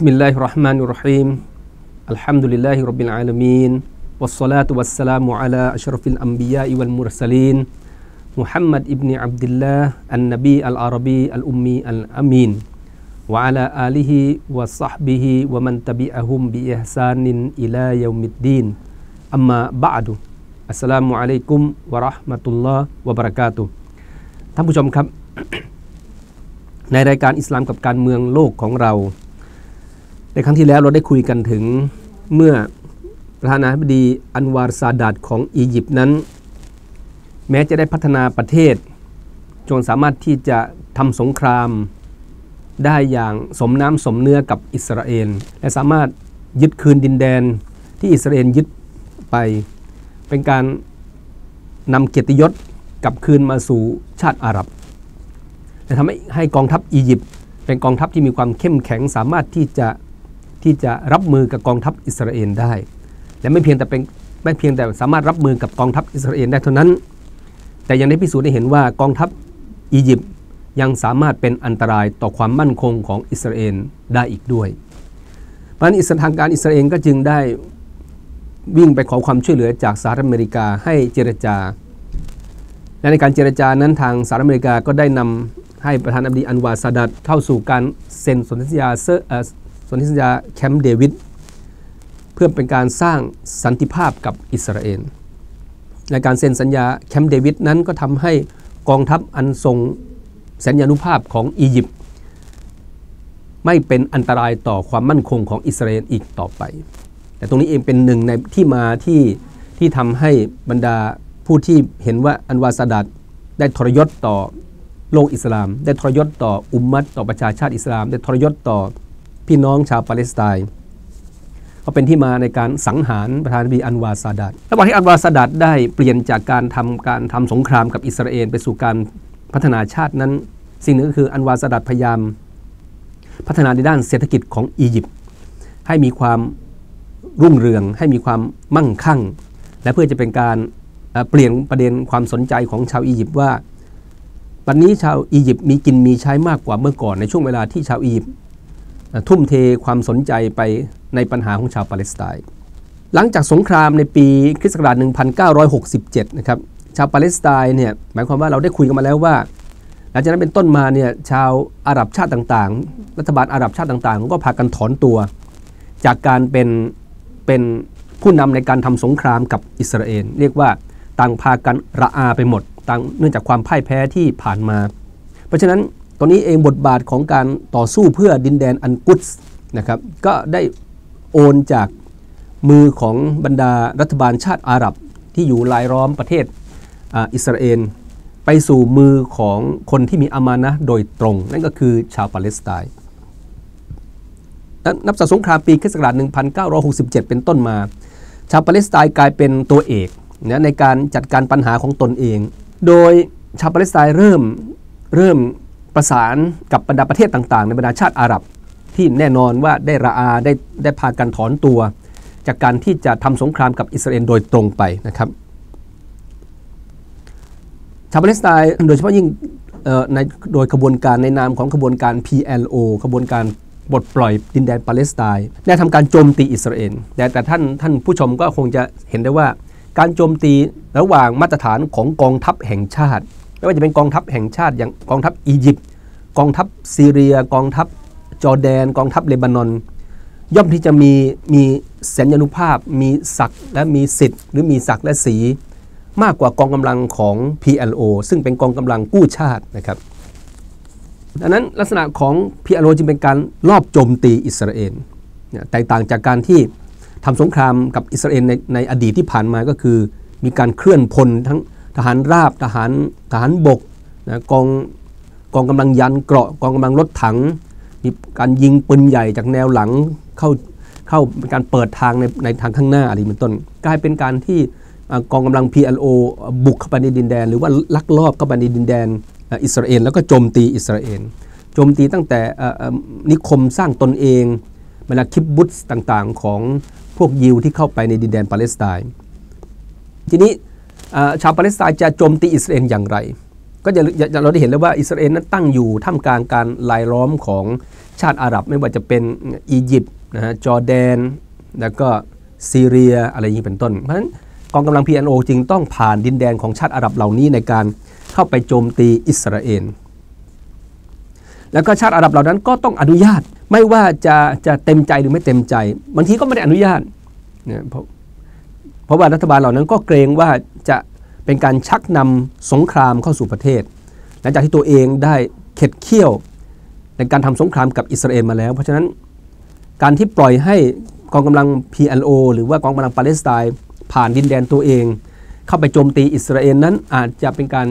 بسم الله الرحمن الرحيم الحمد لله رب العالمين والصلاة والسلام على أشرف الأنبياء والمرسلين محمد ابن عبد الله النبي العربي الأمي الأمين وعلى آله وصحبه ومن تبعهم بإحسان إلى يوم الدين أما بعد السلام عليكم ورحمة الله وبركاته ท่านผู้ชมครับ ในรายการอิสลามกับการเมืองโลกของเรา ในครั้งที่แล้วเราได้คุยกันถึงเมื่อประธานาธิบดีอันวาร์ซาดัดของอียิปต์นั้น แม้จะได้พัฒนาประเทศ จนสามารถที่จะทำสงครามได้อย่างสมน้ำสมเนื้อกับอิสราเอล และสามารถยึดคืนดินแดนที่อิสราเอลยึดไป เป็นการนำเกียรติยศกลับคืนมาสู่ชาติอาหรับและทำให้ให้กองทัพอียิปต์เป็นกองทัพที่มีความเข้มแข็งสามารถที่จะ ที่จะรับมือกับกองทัพอิสราเอลได้ และไม่เพียงแต่เป็นไม่เพียงแต่สามารถรับมือกับกองทัพอิสราเอลได้เท่านั้น แต่ยังได้พิสูจน์ได้เห็นว่ากองทัพอียิปต์ยังสามารถเป็นอันตรายต่อความมั่นคงของอิสราเอลได้อีกด้วยเพราะนั้นอิสทางการอิสราเอลก็จึงได้วิ่งไปขอความช่วยเหลือจากสหรัฐอเมริกาให้เจรจา และในการเจรจานั้นทางสหรัฐอเมริกาก็ได้นำให้ประธานาธิบดีอันวาซาดัดเข้าสู่การเซ็นสนธิสัญญาเซอ สนธิสัญญาแคมป์เดวิดเพื่อเป็นการสร้างสันติภาพกับอิสราเอลในการเซ็นสัญญาแคมป์เดวิดนั้นก็ทำให้กองทัพอันทรงสัญญานุภาพของอียิปต์ไม่เป็นอันตรายต่อความมั่นคงของอิสราเอลอีกต่อไป แต่ตรงนี้เองเป็นหนึ่งในที่มาที่ที่ทำให้บรรดาผู้ที่เห็นว่าอันวาซาดัดได้ทรยศต่อโลกอิสลาม ได้ทรยศต่ออุมมัตต่อประชาชาติอิสลาม ได้ทรยศต่อ พี่น้องชาวปาเลสไตน์ก็เป็นที่มาในการสังหารประธานาธิบดีอันวาซาดัดระหว่างที่อันวาซาดัดได้เปลี่ยนจากการทำการทำสงครามกับอิสราเอลไปสู่การพัฒนาชาตินั้น สิ่งหนึ่งก็คืออันวาซาดัดพยายาม พัฒนาในด้านเศรษฐกิจของอียิปต์ให้มีความรุ่งเรือง ให้มีความมั่งคั่ง และเพื่อจะเป็นการเปลี่ยนประเด็นความสนใจของชาวอียิปต์ว่าวันนี้ชาวอียิปต์มีกินมีใช้มากกว่าเมื่อก่อนในช่วงเวลาที่ชาวอียิปต์ ทุ่มเทความสนใจไปในปัญหาของชาวปาเลสไตน์หลังจากสงครามในปีคริสต์ศักราช1967 นะครับชาวปาเลสไตน์เนี่ยหมายความว่าเราได้คุยกันมาแล้วว่า หลังจากนั้นเป็นต้นมาเนี่ยชาวอาหรับชาติต่างๆ รัฐบาลอาหรับชาติต่างๆ ก็พากันถอนตัว จากการเป็นเป็นผู้นำในการทำสงครามกับอิสราเอลเรียกว่าต่างพากันระอาไปหมดต่างเนื่องจากความพ่ายแพ้ที่ผ่านมา เพราะฉะนั้น ตอนนี้เองบทบาทของการต่อสู้เพื่อดินแดนอันกุสนะครับก็ได้โอนจากมือของบรรดารัฐบาลชาติอาหรับ ที่อยู่รายล้อมประเทศอิสราเอลไปสู่มือของคนที่มีอามานะโดยตรง นั่นก็คือชาวปาเลสไตน์นับจากสงครามปีคศ1967 เป็นต้นมา ชาวปาเลสไตน์กลายเป็นตัวเอกนะในการจัดการปัญหาของตนเอง โดยชาวปาเลสไตน์เริ่มเริ่ม ประสานกับบรรดาประเทศต่างๆ ในบรรดาชาติอาหรับ ที่แน่นอนว่าได้ระอาได้ได้พากันถอนตัว จากการที่จะทำสงครามกับอิสราเอลโดยตรงไปนะครับชาวปาเลสไตน์โดยเฉพาะยิ่งในโดยขบวนการในนามของขบวนการ PLO ขบวนการปลดปล่อยดินแดนปาเลสไตน์ได้ทำการโจมตีอิสราเอลแต่แต่ท่านท่านผู้ชมก็คงจะเห็นได้ว่า การโจมตีระหว่างมาตรฐานของกองทัพแห่งชาติ ไม่ว่าจะเป็นกองทัพแห่งชาติอย่างกองทัพอียิปต์กองทัพซีเรีย กองทัพจอร์แดน กองทัพเลบานอน ย่อมที่จะมีมีสัญญานุภาพ มีศักดิ์และมีสิทธิ์ หรือมีศักดิ์และสีมากกว่ากองกำลังของ PLO ซึ่งเป็นกองกำลังกู้ชาตินะครับดังนั้นลักษณะของ PLO จึงเป็นการลอบโจมตีอิสราเอลแตกต่างจากการที่ทำสงครามกับอิสราเอลในในอดีตที่ผ่านมาก็คือ มีการเคลื่อนพลทั้ง ทหารราบทหารทหารบกนะกองกองกำลังยันเกราะกองกำลังรถถัง มีการยิงปืนใหญ่จากแนวหลังเข้าเข้าเป็นการเปิดทางในในทางข้างหน้าอะไรเป็นต้นกลายเป็นการที่กองกำลัง PLO บุกเข้าไปในดินแดน หรือว่าลักลอบเข้าไปในดินแดนอิสราเอลแล้วก็โจมตีอิสราเอลโจมตีตั้งแต่นิคมสร้างตนเองเวลาคิบบุตต่างๆของพวกยิวที่เข้าไปในดินแดนปาเลสไตน์ทีนี้ ชาวปาเลสไตน์จะโจมตีอิสราเอลอย่างไร ก็จะเราได้เห็นแล้วว่าอิสราเอลนั้นตั้งอยู่ท่ามกลางการลายล้อมของชาติอาหรับ ไม่ว่าจะเป็นอียิปต์นะฮะจอร์แดน แล้วก็ซีเรียอะไรอย่างนี้เป็นต้น เพราะฉะนั้นกองกำลัง PNO จึงต้องผ่านดินแดนของชาติอาหรับเหล่านี้ในการเข้าไปโจมตีอิสราเอลแล้วก็ชาติอาหรับเหล่านั้นก็ต้องอนุญาต ไม่ว่าจะจะเต็มใจหรือไม่เต็มใจ บางทีก็ไม่ได้อนุญาตเนี่ยเพ ราะเพราะว่ารัฐบาลเหล่านั้นก็เกรงว่าจะเป็นการชักนำสงครามเข้าสู่ประเทศ หลังจากที่ตัวเองได้เข็ดเคี่ยวในการทำสงครามกับอิสราเอลมาแล้ว เพราะฉะนั้นการที่ปล่อยให้กองกำลัง PLO หรือว่ากองกำลังปาเลสไตน์ผ่านดินแดนตัวเอง เข้าไปโจมตีอิสราเอลนั้นอาจจะเป็นการ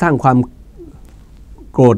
สร้างความโกรธ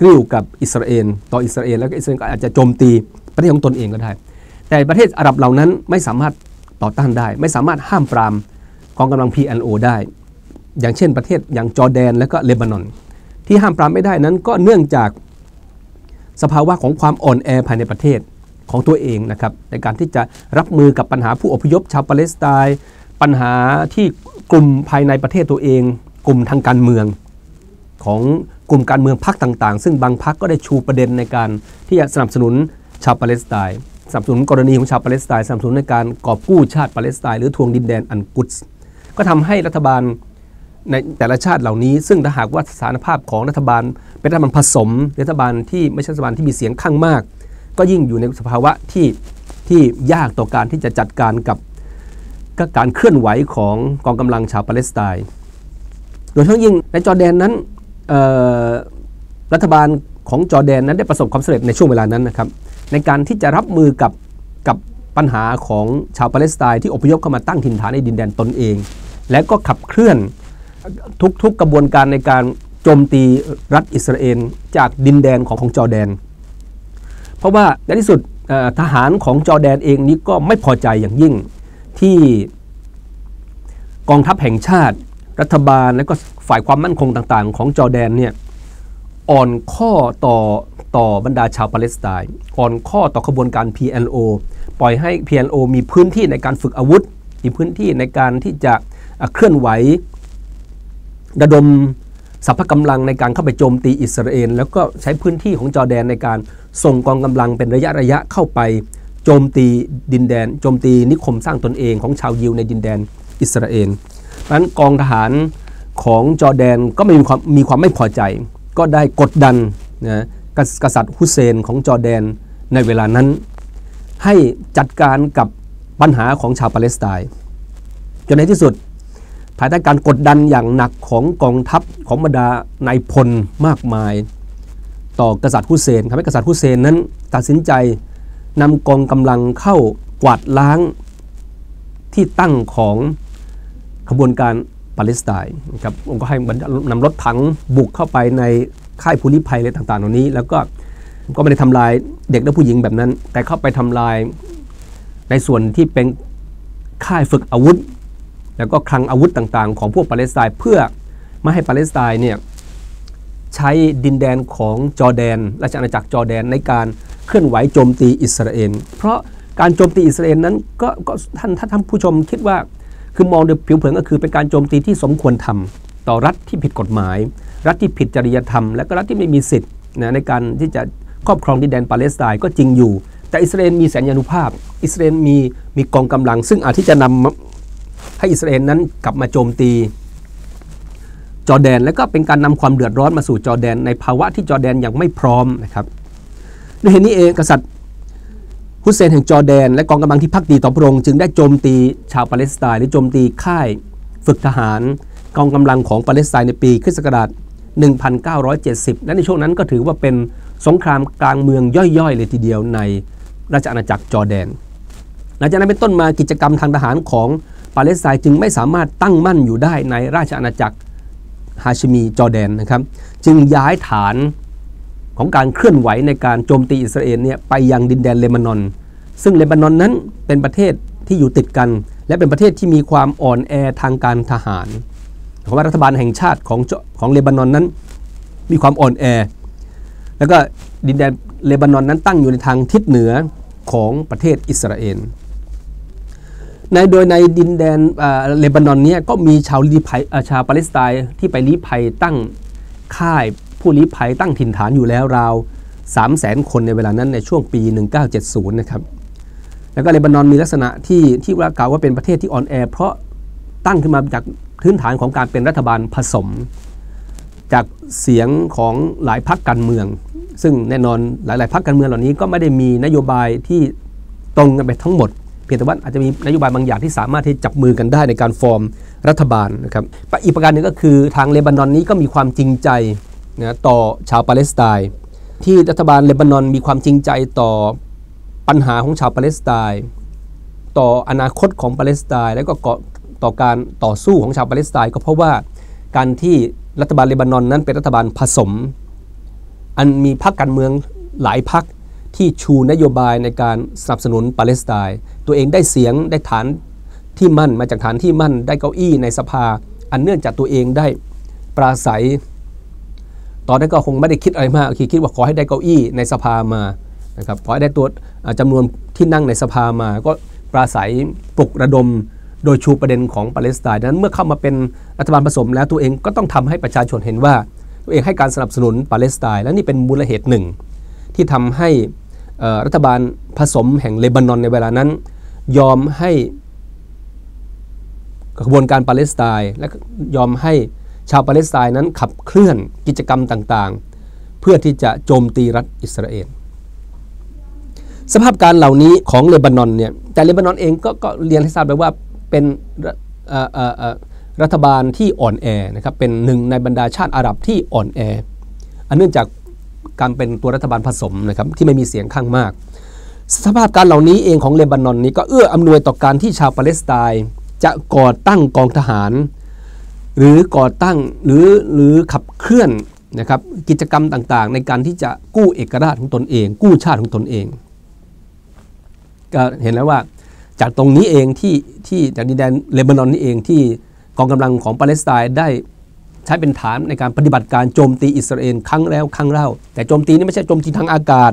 กริ้วกับอิสราเอลต่ออิสราเอลแล้วก็อิสราเอลก็อาจจะโจมตีประเทศของตนเองก็ได้ แต่ประเทศอาหรับเหล่านั้นไม่สามารถ ต่อต้านได้ ไม่สามารถห้ามปรามกองกำลัง PLO ได้ อย่างเช่นประเทศอย่างจอร์แดนและก็เลบานอน ที่ห้ามปรามไม่ได้นั้นก็เนื่องจากสภาวะของความอ่อนแอภายในประเทศของตัวเองนะครับในการที่จะรับมือกับปัญหาผู้อพยพชาวปาเลสไตน์ปัญหาที่กลุ่มภายในประเทศตัวเอง กลุ่มทางการเมือง ของกลุ่มการเมืองพรรคต่างๆ ซึ่งบางพรรคก็ได้ชูประเด็นในการที่จะสนับสนุนชาวปาเลสไตน์ สนับสนุนกรณีของชาวปาเลสไตน์สนับสนุนในการกอบกู้ชาติปาเลสไตน์หรือทวงดินแดนอันกุดส์ก็ทำให้รัฐบาลในแต่ละชาติเหล่านี้ ซึ่งถ้าหากว่าสถานภาพของรัฐบาล เป็นรัฐบาลผสม รัฐบาลที่ไม่ใช่รัฐบาลที่มีเสียงข้างมาก ก็ยิ่งอยู่ในสภาวะที่ที่ยากต่อการที่จะจัดการกับการเคลื่อนไหวของกองกำลังชาวปาเลสไตน์โดยเฉพาะยิ่งในจอร์แดนนั้นรัฐบาลของจอร์แดนนั้นได้ประสบความสำเร็จในช่วงเวลานั้นนะครับ ในการที่จะรับมือกับกับปัญหาของชาวปาเลสไตน์ที่อพยพเข้ามาตั้งถิ่นฐานในดินแดนตนเอง และก็ขับเคลื่อนทุกๆกระบวนการในการโจมตีรัฐอิสราเอลจากดินแดนของของจอแดน เพราะว่าในที่สุดทหารของจอแดนเองนี้ก็ไม่พอใจอย่างยิ่งที่กองทัพแห่งชาติ รัฐบาลและก็ฝ่ายความมั่นคงต่างๆ ของจอแดนเนี่ย อ่อนข้อต่อต่อบรรดาชาวปาเลสไตน์อ่อนข้อต่อขบวนการ PLO ปล่อยให้ PLO มีพื้นที่ในการฝึกอาวุธ มีพื้นที่ในการที่จะเคลื่อนไหวระดมสรรพกำลังในการเข้าไปโจมตีอิสราเอลแล้วก็ใช้พื้นที่ของจอแดนในการส่งกองกำลังเป็นระยะระยะเข้าไปโจมตีดินแดน โจมตีนิคมสร้างตนเองของชาวยิวในดินแดนอิสราเอลเพราะนั้นกองทหารของจอแดนก็มีความมีความไม่พอใจ ก็ได้กดดันนะกษัตริย์ฮุเซนของจอร์แดนในเวลานั้น ให้จัดการกับปัญหาของชาวปาเลสไตน์จนในที่สุด ภายใต้การกดดันอย่างหนักของกองทัพของบรรดานายพลมากมาย ต่อกษัตริย์ฮุเซนทำให้กษัตริย์ฮุเซนนั้นตัดสินใจนำกองกำลังเข้ากวาดล้างที่ตั้งของขบวนการ ปาเลสไตน์นะครับองค์ก็ให้นำรถถังบุกเข้าไปในค่ายผู้ลี้ภัยอะไรต่างๆเหล่านี้ แล้วก็ก็ไม่ได้ทำลายเด็กและผู้หญิงแบบนั้น แต่เข้าไปทำลายในส่วนที่เป็นค่ายฝึกอาวุธ แล้วก็คลังอาวุธต่างๆ ของพวกปาเลสไตน์เพื่อไม่ให้ปาเลสไตน์เนี่ยใช้ดินแดนของจอร์แดนราชอาณาจักรจอร์แดนในการเคลื่อนไหวโจมตีอิสราเอล เพราะการโจมตีอิสราเอลนั้นก็ท่านถ้าท่านผู้ชมคิดว่า คือมองโดยผิวเผินก็คือเป็นการโจมตีที่สมควรทำต่อรัฐที่ผิดกฎหมาย รัฐที่ผิดจริยธรรม และก็รัฐที่ไม่มีสิทธิ์นะในการที่จะครอบครองดินแดนปาเลสไตน์ก็จริงอยู่ แต่อิสราเอลมีแสนยานุภาพ อิสราเอลมีมีกองกำลัง ซึ่งอาจที่จะนำให้อิสราเอลนั้นกลับมาโจมตีจอแดน และก็เป็นการนำความเดือดร้อนมาสู่จอแดน ในภาวะที่จอแดนยังไม่พร้อมนะครับด้วยเหตุนี้เองกษัตริย์ ฮุเซนแห่งจอร์แดน และกองกำลังที่พักดีต่อพระองค์จึงได้โจมตีชาวปาเลสไตน์หรือโจมตีค่ายฝึกทหาร กองกำลังของปาเลสไตน์ในปีคริสต์ศักราช 1970 และในช่วงนั้นก็ถือว่าเป็นสงครามกลางเมืองย่อยๆ เลยทีเดียวในราชอาณาจักรจอร์แดน หลังจากนั้นเป็นต้นมากิจกรรมทางทหารของปาเลสไตน์จึงไม่สามารถตั้งมั่นอยู่ได้ในราชอาณาจักรฮาชิมีจอร์แดนนะครับ จึงย้ายฐาน ของการเคลื่อนไหวในการโจมตีอิสราเอลเนี่ยไปยังดินแดนเลบานอน ซึ่งเลบานอนนั้นเป็นประเทศที่อยู่ติดกัน และเป็นประเทศที่มีความอ่อนแอทางการทหารเพราะว่ารัฐบาลแห่งชาติของของเลบานอนนั้น มีความอ่อนแอ แล้วก็ดินแดนเลบานอนนั้นตั้งอยู่ในทางทิศเหนือของประเทศอิสราเอลในโดยในดินแดนเลบานอนนี้ก็มีชาวลีภัยชาวปาเลสไตน์ที่ไปลี้ภัยตั้งค่าย ผู้ลี้ภัยตั้งถิ่นฐานอยู่แล้วราว 3 0 0แสนคนในเวลานั้นในช่วงปี 1970 นะครับ แล้วก็เลบานอนมีลักษณะที่ที่ว่ากล่าวว่าเป็นประเทศที่อ่อนแอ เพราะตั้งขึ้นมาจากพื้นฐานของการเป็นรัฐบาลผสม จากเสียงของหลายพรรคการเมือง ซึ่งแน่นอนหลาย ๆพรรคการเมืองเหล่านี้ก็ไม่ได้มีนโยบายที่ตรงกันไปทั้งหมดเพียงแต่ว่าอาจจะมีนโยบายบางอย่างที่สามารถที่จับมือกันได้ในการฟอร์มรัฐบาลนะครับอีกประการหนึ่งก็คือทางเลบานอนนี้ก็มีความจริงใจ นะต่อชาวปาเลสไตน์ที่รัฐบาลเลบานอนมีความจริงใจต่อปัญหาของชาวปาเลสไตน์ต่ออนาคตของปาเลสไตน์และก็ต่อการต่อสู้ของชาวปาเลสไตน์ก็เพราะว่าการที่รัฐบาลเลบานอนนั้นเป็นรัฐบาลผสม อันมีพรรคการเมืองหลายพรรคที่ชูนโยบายในการสนับสนุนปาเลสไตน์ตัวเองได้เสียงได้ฐานที่มั่นมาจากฐานที่มั่นได้เก้าอี้ในสภา อันเนื่องจากตัวเองได้ปราศัย ตอนนั้นก็คงไม่ได้คิดอะไรมากคือคิดว่าขอให้ได้เก้าอี้ในสภามานะครับขอให้ได้ตัวจำนวนที่นั่งในสภามา ก็ปราศัยปลุกระดมโดยชูประเด็นของปาเลสไตน์นั้นเมื่อเข้ามาเป็นรัฐบาลผสมแล้วตัวเองก็ต้องทำให้ประชาชนเห็นว่า ตัวเองให้การสนับสนุนปาเลสไตน์และนี่เป็นมูลเหตุหนึ่ง ที่ทำให้รัฐบาลผสมแห่งเลบานอนในเวลานั้น ยอมให้กระบวนการปาเลสไตน์และยอมให้ ชาวปาเลสไตน์นั้นขับเคลื่อนกิจกรรมต่างๆ เพื่อที่จะโจมตีรัฐอิสราเอลสภาพการเหล่านี้ของเลบานอนเนี่ยแต่เลบานอนเองก็ก็เรียนให้ทราบไปว่าเป็นรัฐบาลที่อ่อนแอนะครับเป็นหนึ่งในบรรดาชาติอาหรับที่อ่อนแอ อันเนื่องจากการเป็นตัวรัฐบาลผสมนะครับที่ไม่มีเสียงข้างมาก สภาพการเหล่านี้เองของเลบานอนนี้ก็เอื้ออำนวยต่อการที่ชาวปาเลสไตน์จะก่อตั้งกองทหาร หรือก่อตั้งหรือหรือขับเคลื่อนนะครับกิจกรรมต่างๆ ในการที่จะกู้เอกราชของตนเอง กู้ชาติของตนเอง ก็เห็นแล้วว่าจากตรงนี้เองที่ที่จากดินแดนเลบานอนนี่เองที่กองกำลังของปาเลสไตน์ได้ใช้เป็นฐานในการปฏิบัติการโจมตีอิสราเอลครั้งแล้วครั้งเล่า แต่โจมตีนี่ไม่ใช่โจมตีทางอากาศ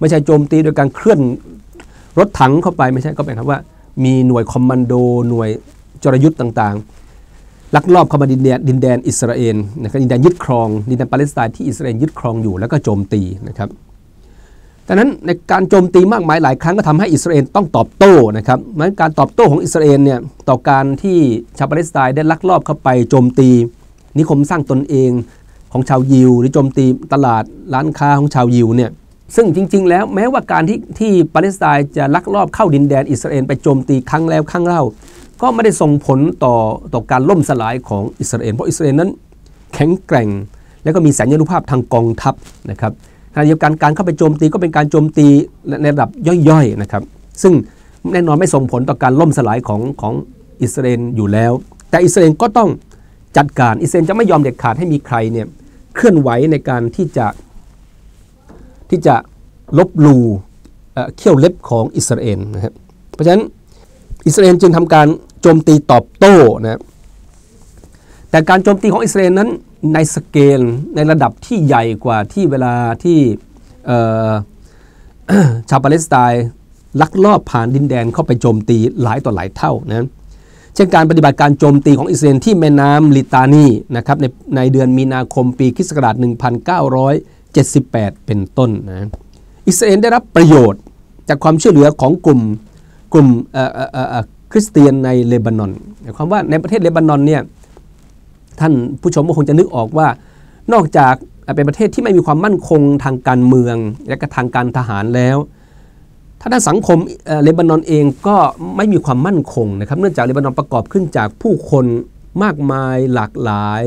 ไม่ใช่โจมตีโดยการเคลื่อนรถถังเข้าไปไม่ใช่ก็เป็นคำว่า มีหน่วยคอมมานโดหน่วยจรยุทธ์ต่างๆ ลักลอบเข้ามาดินแดนดินแดนอิสราเอลนะครับดินแดนยึดครองดินแดนปาเลสไตน์ที่อิสราเอลยึดครองอยู่แล้วก็โจมตีนะครับดังนั้นในการโจมตีมากมายหลายครั้งก็ทำให้อิสราเอลต้องตอบโต้นะครับมันการตอบโต้ของอิสราเอลเนี่ยต่อการที่ชาวปาเลสไตน์ได้ลักลอบเข้าไปโจมตี นิคมสร้างตนเองของชาวยิว หรือโจมตีตลาดร้านค้าของชาวยิวเนี่ยซึ่งจริง ๆ แล้วแม้ว่าการที่ที่ปาเลสไตน์จะลักลอบเข้าดินแดนอิสราเอลไปโจมตีครั้งแล้วครั้งเล่า ก็ไม่ได้ส่งผลต่อต่อการล่มสลายของอิสราเอลเพราะอิสราเอลนั้น แข็งแกร่ง และก็มีสัญญานุภาพทางกองทัพนะครับขณะเดียวกันการเข้าไปโจมตีก็เป็นการโจมตีในระดับย่อยๆนะครับ ซึ่งแน่นอนไม่ส่งผลต่อการล่มสลายของของอิสราเอลอยู่แล้ว แต่อิสราเอลก็ต้องจัดการอิสราเอลจะไม่ยอมเด็ดขาดให้มีใครเนี่ยเคลื่อนไหวในการที่จะที่จะลบลูเขี้ยวเล็บของอิสราเอลนะครับเพราะฉะนั้นอิสราเอลจึงทำการ โจมตีตอบโต้นะแต่การโจมตีของอิสราเอลนั้นในสเกลในระดับที่ใหญ่กว่าที่เวลาที่ชาวปาเลสไตน์ลักลอบผ่านดินแดนเข้าไปโจมตีหลายต่อหลายเท่านะเช่นการปฏิบัติการโจมตีของอิสราเอลที่แม่น้ำลิตานีนะครับในในเดือนมีนาคมปีคศ1978 เป็นต้นนะอิสราเอลได้รับประโยชน์จากความช่วยเหลือของกลุ่มกลุ่ม คริสเตียนในเลบานอนหมายความว่าในประเทศเลบานอนเนี่ยท่านผู้ชมก็คงจะนึกออกว่านอกจากเป็นประเทศที่ไม่มีความมั่นคงทางการเมืองและก็ทางการทหารแล้วถ้าด้านสังคมเลบานอนเองก็ไม่มีความมั่นคงนะครับ เนื่องจากเลบานอนประกอบขึ้นจากผู้คนมากมายหลากหลาย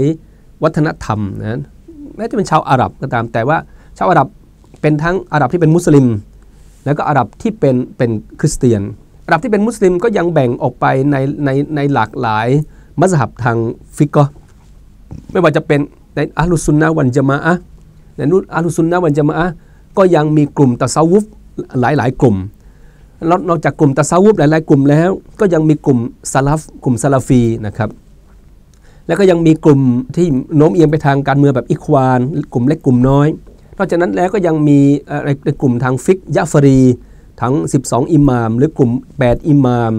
วัฒนธรรมนะแม้จะเป็นชาวอาหรับก็ตาม แต่ว่าชาวอาหรับเป็นทั้งอาหรับที่เป็นมุสลิม แล้วก็อาหรับที่เป็นเป็นคริสเตียน อาหรับที่เป็นมุสลิมก็ยังแบ่งออกไปในในในหลากหลายมัสฮับทางฟิกก็ไม่ว่าจะเป็นในอัลลุซุนนะวันจามะอะในนุอัลลุซุนนะวันจามะอะก็ยังมีกลุ่มตะซาวุฟหลายหลายกลุ่มนอกจากกลุ่มตะซาวุฟหลายๆกลุ่มแล้ว ก็ยังมีกลุ่มซาลฟกลุ่มซาลาฟีนะครับแล้วก็ยังมีกลุ่มที่โน้มเอียงไปทางการเมืองแบบอิควาน กลุ่มเล็กกลุ่มน้อย นอกจากนั้นแล้วก็ยังมีในกลุ่มทางฟิกยะฟรี ทั้ง 12 อิหมาม หรือกลุ่ม 8 อิหมาม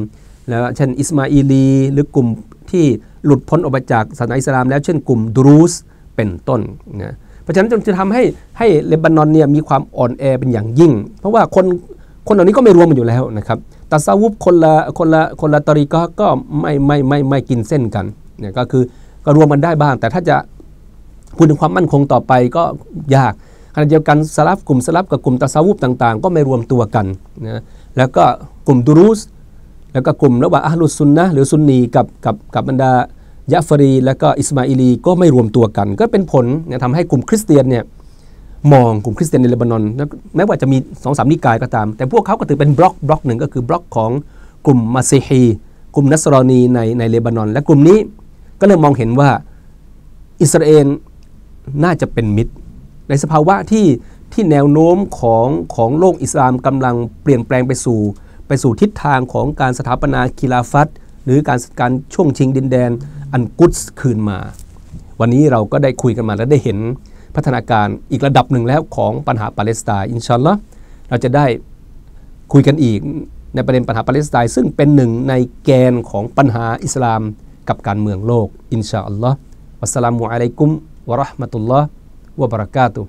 แล้วเช่นอิสมาอีลีหรือกลุ่มที่หลุดพ้นออกมาจากศาสนาอิสลาม แล้วเช่นกลุ่มดูรูสเป็นต้นนะเพราะฉะนั้นจึงจะทำให้ให้เลบานอนเนี่ยมีความอ่อนแอเป็นอย่างยิ่ง เพราะว่าคนคนเหล่านี้ก็ไม่รวมกันอยู่แล้วนะครับตัซาวุบคนละคนละคนละตรีก็ก็ไม่ไม่ไม่ไม่กินเส้นกันเนี่ยก็คือก็รวมกันได้บ้าง แต่ถ้าจะพูดถึงความมั่นคงต่อไปก็ยาก ขณะเดียวกันสลับกลุ่มสลับกับกลุ่มตัซาวุบต่างๆ ก็ไม่รวมตัวกันนะแล้วก็กลุ่มดูรุสแล้วก็กลุ่มระหว่างอัลลุซุนนะหรือซุนนีกับกับกับบรรดายะฟรีและก็อิสมาอิลีก็ไม่รวมตัวกัน ก็เป็นผลเนี่ยทำให้กลุ่มคริสเตียนเนี่ยมองกลุ่มคริสเตียนในเลบานอนแม้ว่าจะมีสองสามนิกายก็ตาม แต่พวกเขาก็ถือเป็นบล็อกบล็อกหนึ่งก็คือบล็อกของกลุ่มมาซีฮีกลุ่มนัสรอนีในในเลบานอน และกลุ่มนี้ก็เลยมองเห็นว่าอิสราเอลน่าจะเป็นมิตร ในสภาวะที่ที่แนวโน้มของของโลกอิสลามกำลังเปลี่ยนแปลงไปสู่ ไปสู่ทิศทางของการสถาปนาคิลาฟัตหรือการการช่วงชิงดินแดน อันกุสคืนมา วันนี้เราก็ได้คุยกันมาและได้เห็นพัฒนาการอีกระดับหนึ่งแล้วของปัญหาปาเลสไตน์อินชาอัลลอฮ์เราจะได้คุยกันอีกในประเด็นปัญหาปาเลสไตน์ซึ่งเป็นหนึ่งในแกนของปัญหาอิสลามกับการเมืองโลก อินชาอัลลอฮ์วัสสลามุอะลัยกุมวะราะห์มะตุลลอฮ์ ว